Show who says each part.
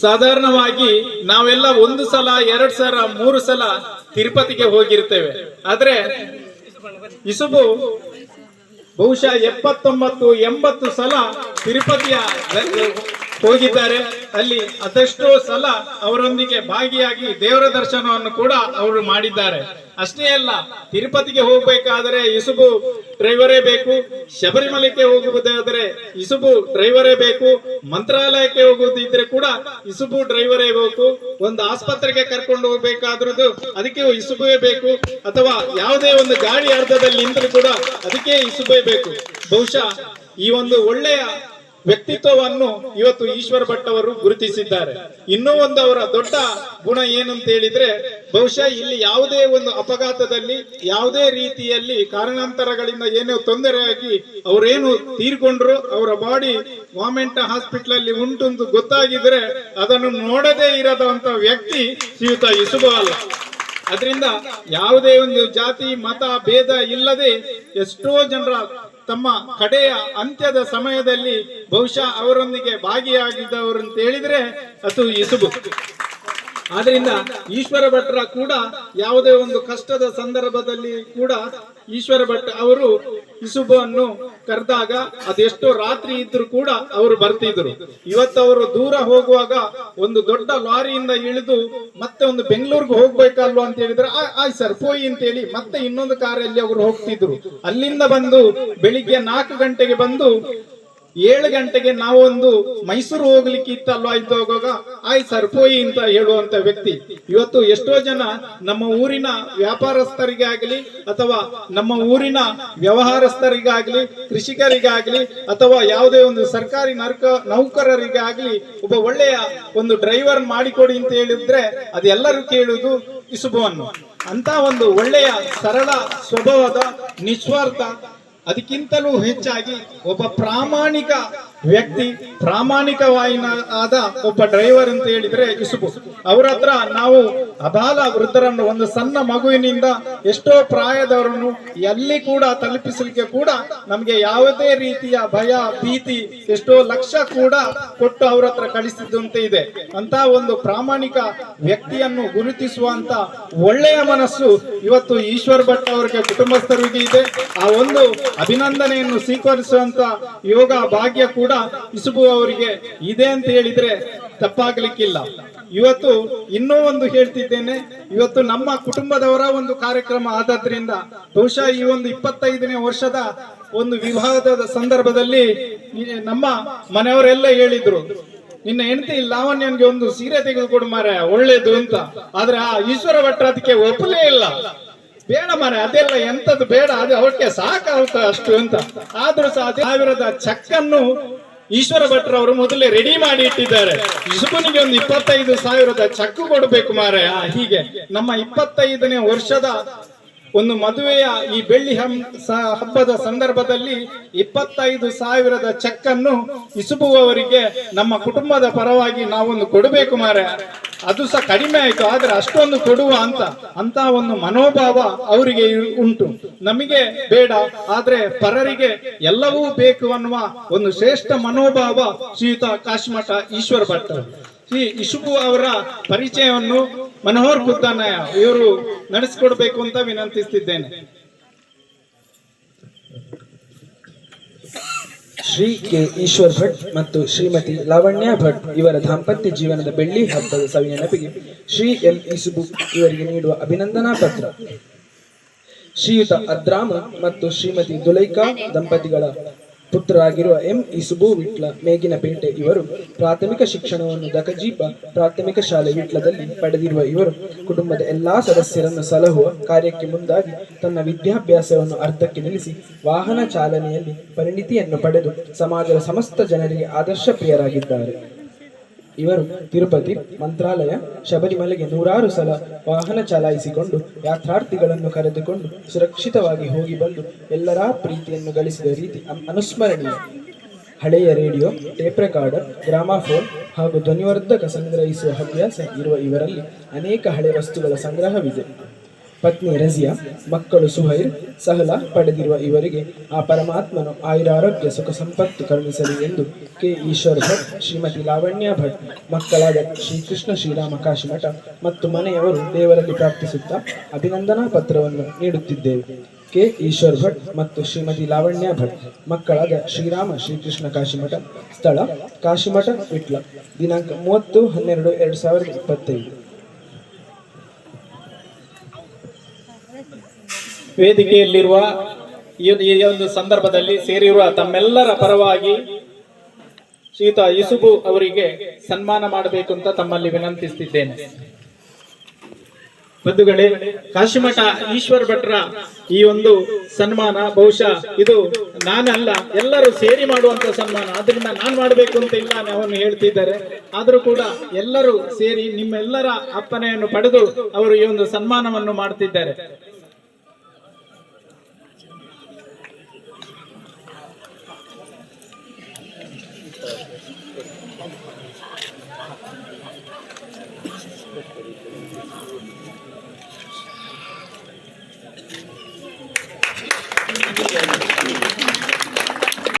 Speaker 1: ಸಾಧಾರಣವಾಗಿ ನಾವೆಲ್ಲ ಒಂದು ಸಲ, ಎರಡು ಸಲ, ಮೂರು ಸಲ ತಿರುಪತಿಗೆ ಹೋಗಿರ್ತೇವೆ. ಆದ್ರೆ ಇಸುಬು ಬಹುಶಃ ಎಪ್ಪತ್ತೊಂಬತ್ತು, ಎಂಬತ್ತು ಸಲ ತಿರುಪತಿಯ ಹೋಗಿದ್ದಾರೆ. ಅಲ್ಲಿ ಅದೆಷ್ಟೋ ಸಲ ಅವರೊಂದಿಗೆ ಭಾಗಿಯಾಗಿ ದೇವರ ದರ್ಶನವನ್ನು ಕೂಡ ಅವರು ಮಾಡಿದ್ದಾರೆ. ಅಷ್ಟೇ ಅಲ್ಲ, ತಿರುಪತಿಗೆ ಹೋಗ್ಬೇಕಾದ್ರೆ ಇಸುಬು ಡ್ರೈವರೇ ಬೇಕು, ಶಬರಿಮಲೆಗೆ ಹೋಗುವುದಾದ್ರೆ ಇಸುಬು ಡ್ರೈವರೇ ಬೇಕು, ಮಂತ್ರಾಲಯಕ್ಕೆ ಹೋಗುವುದಿದ್ರೆ ಕೂಡ ಇಸುಬು ಡ್ರೈವರೇ ಬೇಕು, ಒಂದು ಆಸ್ಪತ್ರೆಗೆ ಕರ್ಕೊಂಡು ಹೋಗ್ಬೇಕಾದ್ರದ್ದು ಅದಕ್ಕೆ ಇಸುಬುವೇ ಬೇಕು, ಅಥವಾ ಯಾವುದೇ ಒಂದು ಗಾಡಿ ಅರ್ಧದಲ್ಲಿ ನಿಂತರೂ ಕೂಡ ಅದಕ್ಕೆ ಇಸುಬೇ ಬೇಕು. ಬಹುಶಃ ಈ ಒಂದು ಒಳ್ಳೆಯ ವ್ಯಕ್ತಿತ್ವವನ್ನು ಇವತ್ತು ಈಶ್ವರ ಭಟ್ ಅವರು ಗುರುತಿಸಿದ್ದಾರೆ. ಇನ್ನೂ ಒಂದು ಅವರ ದೊಡ್ಡ ಗುಣ ಏನಂತ ಹೇಳಿದ್ರೆ ಬಹುಶಃ ಇಲ್ಲಿ ಯಾವುದೇ ಒಂದು ಅಪಘಾತದಲ್ಲಿ, ಯಾವುದೇ ರೀತಿಯಲ್ಲಿ ಕಾರಣಾಂತರಗಳಿಂದ ಏನೋ ತೊಂದರೆಯಾಗಿ ಅವರೇನು ತೀರ್ಕೊಂಡ್ರು, ಅವರ ಬಾಡಿ ಗವರ್ಮೆಂಟ್ ಹಾಸ್ಪಿಟಲ್ ಅಲ್ಲಿ ಉಂಟು ಗೊತ್ತಾಗಿದ್ರೆ ಅದನ್ನು ನೋಡದೇ ಇರದಂತ ವ್ಯಕ್ತಿ ಶ್ರೀಯುತ ಇಸುಬ ಅದರಿಂದ ಯಾವುದೇ ಒಂದು ಜಾತಿ, ಮತ, ಭೇದ ಇಲ್ಲದೆ ಎಷ್ಟೋ ಜನರ ತಮ್ಮ ಕಡೆಯ ಅಂತ್ಯದ ಸಮಯದಲ್ಲಿ ಬಹುಶಃ ಅವರೊಂದಿಗೆ ಭಾಗಿಯಾಗಿದ್ದವರು ಅಂತ ಹೇಳಿದ್ರೆ ಅದು ಇಸುಬು ಆದ್ರಿಂದ ಈಶ್ವರ ಭಟ್ರ ಕೂಡ ಯಾವುದೇ ಒಂದು ಕಷ್ಟದ ಸಂದರ್ಭದಲ್ಲಿ ಕೂಡ ಈಶ್ವರ ಭಟ್ ಅವರು ಇಸುಬನ್ನು ಕರೆದಾಗ ಅದೆಷ್ಟೋ ರಾತ್ರಿ ಇದ್ರು ಕೂಡ ಅವರು ಬರ್ತಿದ್ರು. ಇವತ್ತು ಅವರು ದೂರ ಹೋಗುವಾಗ ಒಂದು ದೊಡ್ಡ ಲಾರಿಯಿಂದ ಇಳಿದು ಮತ್ತೆ ಒಂದು ಬೆಂಗಳೂರಿಗೆ ಹೋಗ್ಬೇಕಲ್ವ ಅಂತ ಹೇಳಿದ್ರೆ, ಆ- ಆಯ್ತು ಸರ್, ಪೋಯಿ ಅಂತ ಹೇಳಿ ಮತ್ತೆ ಇನ್ನೊಂದು ಕಾರಲ್ಲಿ ಅವರು ಹೋಗ್ತಿದ್ರು. ಅಲ್ಲಿಂದ ಬಂದು ಬೆಳಿಗ್ಗೆ ನಾಲ್ಕು ಗಂಟೆಗೆ ಬಂದು ಏಳು ಗಂಟೆಗೆ ನಾವೊಂದು ಮೈಸೂರು ಹೋಗ್ಲಿಕ್ಕೆ ಇತ್ತಲ್ವಾ? ಇದ್ದು ಹೋಗುವಾಗ ಆಯ್ ಸರ್ಪೋಯಿ ಅಂತ ಹೇಳುವಂತ ವ್ಯಕ್ತಿ. ಇವತ್ತು ಎಷ್ಟೋ ಜನ ನಮ್ಮ ಊರಿನ ವ್ಯಾಪಾರಸ್ಥರಿಗೆ ಆಗಲಿ ಅಥವಾ ನಮ್ಮ ಊರಿನ ವ್ಯವಹಾರಸ್ಥರಿಗಾಗ್ಲಿ, ಕೃಷಿಕರಿಗಾಗ್ಲಿ ಅಥವಾ ಯಾವುದೇ ಒಂದು ಸರ್ಕಾರಿ ನರ್ಕ ನೌಕರರಿಗಾಗ್ಲಿ ಒಬ್ಬ ಒಳ್ಳೆಯ ಒಂದು ಡ್ರೈವರ್ ಮಾಡಿಕೊಡಿ ಅಂತ ಹೇಳಿದ್ರೆ ಅದೆಲ್ಲರೂ ಕೇಳುವುದು ಇಸುಬವನ್ನು ಅಂತ ಒಂದು ಒಳ್ಳೆಯ ಸರಳ ಸ್ವಭಾವದ ನಿಸ್ವಾರ್ಥ ಅದಕ್ಕಿಂತಲೂ ಹೆಚ್ಚಾಗಿ ಒಬ್ಬ ಪ್ರಾಮಾಣಿಕ ವ್ಯಕ್ತಿ ಪ್ರಾಮಾಣಿಕವಾಯಿನ ಆದ ಒಬ್ಬ ಡ್ರೈವರ್ ಅಂತ ಹೇಳಿದ್ರೆ ಇಸುಬು. ಅವ್ರ ಹತ್ರ ನಾವು ಅಬಾಲ ವೃದ್ಧರನ್ನು, ಒಂದು ಸಣ್ಣ ಮಗುವಿನಿಂದ ಎಷ್ಟೋ ಪ್ರಾಯದವರನ್ನು ಎಲ್ಲಿ ಕೂಡ ತಲುಪಿಸಲಿಕ್ಕೆ ಕೂಡ ನಮಗೆ ಯಾವುದೇ ರೀತಿಯ ಭಯ, ಭೀತಿ, ಎಷ್ಟೋ ಲಕ್ಷ ಕೂಡ ಕೊಟ್ಟು ಅವ್ರ ಹತ್ರ ಕಳಿಸಿದಂತೆ ಇದೆ. ಅಂತ ಒಂದು ಪ್ರಾಮಾಣಿಕ ವ್ಯಕ್ತಿಯನ್ನು ಗುರುತಿಸುವಂತ ಒಳ್ಳೆಯ ಮನಸ್ಸು ಇವತ್ತು ಈಶ್ವರ್ ಭಟ್ ಅವರಿಗೆ ಕುಟುಂಬಸ್ಥರಿಗೆ ಇದೆ. ಆ ಒಂದು ಅಭಿನಂದನೆಯನ್ನು ಸ್ವೀಕರಿಸುವಂತ ಯೋಗ ಭಾಗ್ಯ ಕೂಡ ಇಸುಬು ಅವರಿಗೆ ಇದೆ ಅಂತ ಹೇಳಿದ್ರೆ ತಪ್ಪಾಗ್ಲಿಕ್ಕಿಲ್ಲ. ಇವತ್ತು ಇನ್ನೂ ಒಂದು ಹೇಳ್ತಿದ್ದೇನೆ, ಇವತ್ತು ನಮ್ಮ ಕುಟುಂಬದವರ ಒಂದು ಕಾರ್ಯಕ್ರಮ ಆದದ್ರಿಂದ ಬಹುಶಃ ಈ ಒಂದು ಇಪ್ಪತ್ತೈದನೇ ವರ್ಷದ ಒಂದು ವಿವಾಹದ ಸಂದರ್ಭದಲ್ಲಿ ನಮ್ಮ ಮನೆಯವರೆಲ್ಲ ಹೇಳಿದ್ರು, ನಿನ್ನ ಹೆಂಡತಿ ಲಾವಣ್ಯನ್ಗೆ ಒಂದು ಸೀರೆ ತೆಗೆದುಕೊಡು ಮಾರ ಒಳ್ಳೇದು ಅಂತ. ಆದ್ರೆ ಆ ಈಶ್ವರ ಭಟ್ರ ಅದಕ್ಕೆ ಒಪ್ಪಲೇ ಇಲ್ಲ. ಬೇಡ ಮನೆ ಅದೆಲ್ಲ ಎಂತದ್ದು ಬೇಡ, ಅದು ಅವಕ್ಕೆ ಸಾಕಾಗುತ್ತೆ ಅಷ್ಟು ಅಂತ. ಆದ್ರೂ ಸಹ ಸಾವಿರದ ಚೆಕ್ಕನ್ನು ಈಶ್ವರ ಅವರು ಮೊದಲೇ ರೆಡಿ ಮಾಡಿ ಇಟ್ಟಿದ್ದಾರೆ. ಶುಭನಿಗೆ ಒಂದು ಇಪ್ಪತ್ತೈದು ಸಾವಿರದ ಚೆಕ್ ಕೊಡಬೇಕು ಮಾರೆ ಹೀಗೆ. ನಮ್ಮ ಇಪ್ಪತ್ತೈದನೇ ವರ್ಷದ ಒಂದು ಮದುವೆಯ ಈ ಬೆಳ್ಳಿ ಹಂ- ಹಬ್ಬದ ಸಂದರ್ಭದಲ್ಲಿ ಇಪ್ಪತ್ತೈದು ಸಾವಿರದ ಚೆಕ್ ಅನ್ನು ಇಸುಬುವವರಿಗೆ ನಮ್ಮ ಕುಟುಂಬದ ಪರವಾಗಿ ನಾವೊಂದು ಕೊಡಬೇಕು ಮಾರೆ ಅದು ಸಹ ಕಡಿಮೆ ಆಯ್ತು, ಆದ್ರೆ ಅಷ್ಟೊಂದು ಕೊಡುವ ಅಂತ ಅಂತ ಒಂದು ಮನೋಭಾವ ಅವರಿಗೆ ಉಂಟು. ನಮಗೆ ಬೇಡ, ಆದ್ರೆ ಪರರಿಗೆ ಎಲ್ಲವೂ ಬೇಕು ಅನ್ನುವ ಒಂದು ಶ್ರೇಷ್ಠ ಮನೋಭಾವ ಶ್ರೀಯುತ ಕಾಶ್ಮಠ ಈಶ್ವರ ಭಟ್ ಶ್ರೀ ಇಶುಬು ಅವರ ಪರಿಚಯವನ್ನು ಮನೋಹರ್ ಬುದ್ಧನಾಯ ಇವರು ನಡೆಸಿಕೊಡ್ಬೇಕು ಅಂತ ವಿನಂತಿಸ್ತಿದ್ದೇನೆ.
Speaker 2: ಶ್ರೀ ಕೆ ಈಶ್ವರ್ ಭಟ್ ಮತ್ತು ಶ್ರೀಮತಿ ಲಾವಣ್ಯ ಭಟ್ ಇವರ ದಾಂಪತ್ಯ ಜೀವನದ ಬೆಳ್ಳಿ ಹಬ್ಬದ ಸವಿ ನೆನಪಿಗೆ ಶ್ರೀ ಎಂ ಇಸುಬು ಇವರಿಗೆ ನೀಡುವ ಅಭಿನಂದನಾ ಪತ್ರ. ಶ್ರೀಯುತ ಅದ್ರಾಮ ಮತ್ತು ಶ್ರೀಮತಿ ದುಲೈಕಾ ದಂಪತಿಗಳ ಪುತ್ರರಾಗಿರುವ ಎಂ ಇಸುಬು ವಿಟ್ಲ ಮೇಗಿನಪೇಟೆ ಇವರು ಪ್ರಾಥಮಿಕ ಶಿಕ್ಷಣವನ್ನು ದಕಜೀಪ ಪ್ರಾಥಮಿಕ ಶಾಲೆ ವಿಟ್ಲದಲ್ಲಿ ಪಡೆದಿರುವ ಇವರು ಕುಟುಂಬದ ಎಲ್ಲಾ ಸದಸ್ಯರನ್ನು ಸಲಹುವ ಕಾರ್ಯಕ್ಕೆ ಮುಂದಾಗಿ ತನ್ನ ವಿದ್ಯಾಭ್ಯಾಸವನ್ನು ಅರ್ಧಕ್ಕೆ ನಿಲ್ಲಿಸಿ ವಾಹನ ಚಾಲನೆಯಲ್ಲಿ ಪರಿಣಿತಿಯನ್ನು ಪಡೆದು ಸಮಾಜದ ಸಮಸ್ತ ಜನರಿಗೆ ಆದರ್ಶ ಪ್ರಿಯರಾಗಿದ್ದಾರೆ. ಇವರು ತಿರುಪತಿ ಮಂತ್ರಾಲಯ, ಶಬರಿಮಲೆಗೆ ನೂರಾರು ಸಲ ವಾಹನ ಚಲಾಯಿಸಿಕೊಂಡು, ಯಾತ್ರಾರ್ಥಿಗಳನ್ನು ಕರೆದುಕೊಂಡು ಸುರಕ್ಷಿತವಾಗಿ ಹೋಗಿ ಬಂದು ಎಲ್ಲರ ಪ್ರೀತಿಯನ್ನು ಗಳಿಸಿದ ರೀತಿ ಅನುಸ್ಮರಣೀಯ. ಹಳೆಯ ರೇಡಿಯೋ, ಟೇಪ್ ರೆಕಾರ್ಡರ್, ಗ್ರಾಮಾಫೋನ್ ಹಾಗೂ ಧ್ವನಿವರ್ಧಕ ಸಂಗ್ರಹಿಸುವ ಹವ್ಯಾಸ ಇರುವ ಇವರಲ್ಲಿ ಅನೇಕ ಹಳೆ ವಸ್ತುಗಳ ಸಂಗ್ರಹವಿದೆ. ಪತ್ನಿ ರಜಿಯಾ, ಮಕ್ಕಳು ಸುಹೈರ್, ಸಹಲ ಪಡೆದಿರುವ ಇವರಿಗೆ ಆ ಪರಮಾತ್ಮನು ಆಯುರಾರೋಗ್ಯ, ಸುಖ ಸಂಪತ್ತು ಕರುಣಿಸಲಿ ಎಂದು ಕೆ. ಈಶ್ವರ್ ಭಟ್, ಶ್ರೀಮತಿ ಲಾವಣ್ಯ ಭಟ್, ಮಕ್ಕಳಾದ ಶ್ರೀಕೃಷ್ಣ ಶ್ರೀರಾಮ ಕಾಶಿಮಠ ಮತ್ತು ಮನೆಯವರು ದೇವರಲ್ಲಿ ಪ್ರಾರ್ಥಿಸುತ್ತಾ ಅಭಿನಂದನಾ ಪತ್ರವನ್ನು ನೀಡುತ್ತಿದ್ದೇವೆ. ಕೆ. ಈಶ್ವರ್ ಭಟ್ ಮತ್ತು ಶ್ರೀಮತಿ ಲಾವಣ್ಯ ಭಟ್, ಮಕ್ಕಳಾದ ಶ್ರೀರಾಮ ಶ್ರೀಕೃಷ್ಣ ಕಾಶಿಮಠ, ಸ್ಥಳ ಕಾಶಿಮಠ, ವಿಟ್ಲ, ದಿನಾಂಕ ಮೂವತ್ತು ಹನ್ನೆರಡು ಎರಡು ಸಾವಿರದ ಇಪ್ಪತ್ತೈದು.
Speaker 1: ವೇದಿಕೆಯಲ್ಲಿರುವ ಈ ಒಂದು ಸಂದರ್ಭದಲ್ಲಿ ಸೇರಿರುವ ತಮ್ಮೆಲ್ಲರ ಪರವಾಗಿ ಶ್ರೀಯುತ ಯುಸುಬು ಅವರಿಗೆ ಸನ್ಮಾನ ಮಾಡಬೇಕು ಅಂತ ತಮ್ಮಲ್ಲಿ ವಿನಂತಿಸುತ್ತಿದ್ದೇನೆ ಬಂಧುಗಳೇ, ಕಾಶಿಮಠ ಈಶ್ವರ ಭಟ್ರ ಈ ಒಂದು ಸನ್ಮಾನ ಬಹುಶಃ ಇದು ನಾನಲ್ಲ, ಎಲ್ಲರೂ ಸೇರಿ ಮಾಡುವಂತ ಸನ್ಮಾನ. ಅದರಿಂದ ನಾನು ಮಾಡಬೇಕು ಅಂತ ಇಲ್ಲ ಅವನು ಹೇಳ್ತಿದ್ದಾರೆ. ಆದರೂ ಕೂಡ ಎಲ್ಲರೂ ಸೇರಿ ನಿಮ್ಮೆಲ್ಲರ ಅಪ್ಪನೆಯನ್ನು ಪಡೆದು ಅವರು ಈ ಒಂದು ಸನ್ಮಾನವನ್ನು ಮಾಡ್ತಿದ್ದಾರೆ.